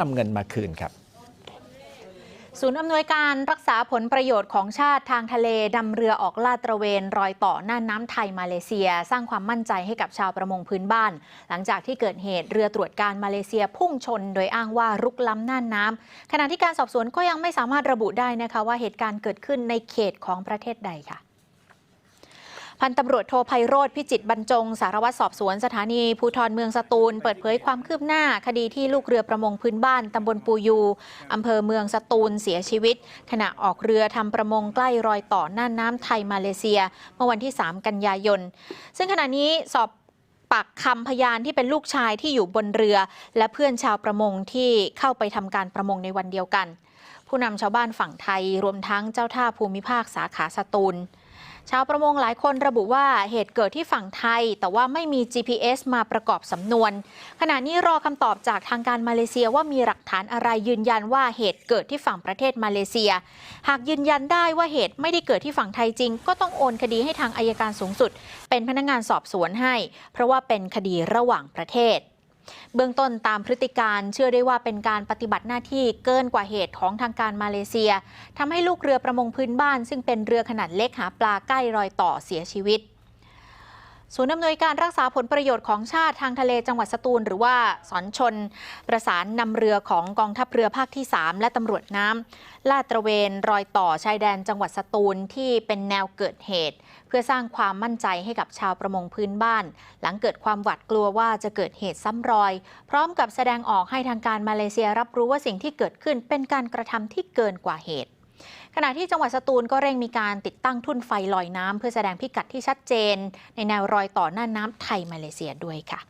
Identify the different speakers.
Speaker 1: นำเงินมาคืนครับ
Speaker 2: ศูนย์อำนวยการรักษาผลประโยชน์ของชาติทางทะเลดำเรือออกลาดตระเวน รอยต่อหน่านน้ำไทยมาเลเซีย สร้างความมั่นใจให้กับชาวประมงพื้นบ้าน หลังจากที่เกิดเหตุเรือตรวจการมาเลเซียพุ่งชน โดยอ้างว่ารุกล้ำน่านน้ำขณะที่การสอบสวนก็ยังไม่สามารถระบุได้นะคะว่าเหตุการณ์เกิดขึ้นในเขตของประเทศใดค่ะ พันตำรวจโทไพโรธพิจิตบรรจง สารวัตรสอบสวนสถานีภูธรเมืองสตูล เปิดเผยความคืบหน้า คดีที่ลูกเรือประมงพื้นบ้านตำบลปูยูอำเภอเมืองสตูลเสียชีวิต ขณะออกเรือทำประมงใกล้รอยต่อหน่านน้ำไทยมาเลเซีย เมื่อวันที่ 3 กันยายน ซึ่งขณะนี้สอบปากคำพยานที่เป็นลูกชายที่อยู่บนเรือ และเพื่อนชาวประมงที่เข้าไปทำการประมงในวันเดียวกัน ผู้นำชาวบ้านฝั่งไทยรวมทั้งเจ้าท่าภูมิภาคสาขาสตูล ชาวประมงหลายคนระบุว่าเหตุเกิดที่ฝั่งไทย แต่ว่าไม่มี GPS มาประกอบสำนวน ขณะนี้รอคำตอบจากทางการมาเลเซียว่ามีหลักฐานอะไรยืนยันว่าเหตุเกิดที่ฝั่งประเทศมาเลเซีย หากยืนยันได้ว่าเหตุไม่ได้เกิดที่ฝั่งไทยจริง ก็ต้องโอนคดีให้ทางอายการสูงสุด เป็นพนักงานสอบสวนให้ เพราะว่าเป็นคดีระหว่างประเทศ เบื้องต้นตามพฤติการเชื่อได้ว่าเป็นการปฏิบัติหน้าที่เกินกว่าเหตุของทางการมาเลเซียทำให้ลูกเรือประมงพื้นบ้าน ซึ่งเป็นเรือขนาดเล็กหาปลาใกล้รอยต่อเสียชีวิต ศูนย์อำนวยการรักษาผลประโยชน์ของชาติทางทะเลจังหวัดสตูล หรือว่าสอนชน ประสานนำเรือของกองทัพเรือภาคที่ 3 และตำรวจน้ำลาดตระเวนรอยต่อชายแดนจังหวัดสตูลที่เป็นแนวเกิดเหตุ เพื่อสร้างความมั่นใจให้กับชาวประมงพื้นบ้าน หลังเกิดความหวาดกลัวว่าจะเกิดเหตุซ้ำรอย พร้อมกับแสดงออกให้ทางการมาเลเซียรับรู้ว่าสิ่งที่เกิดขึ้นเป็นการกระทำที่เกินกว่าเหตุ ขณะที่จังหวัดสตูลก็เร่งมีการติดตั้งทุ่นไฟลอยน้ำเพื่อแสดงพิกัดที่ชัดเจน ในแนวรอยต่อหน้าน้ำไทยมาเลเซียด้วยค่ะ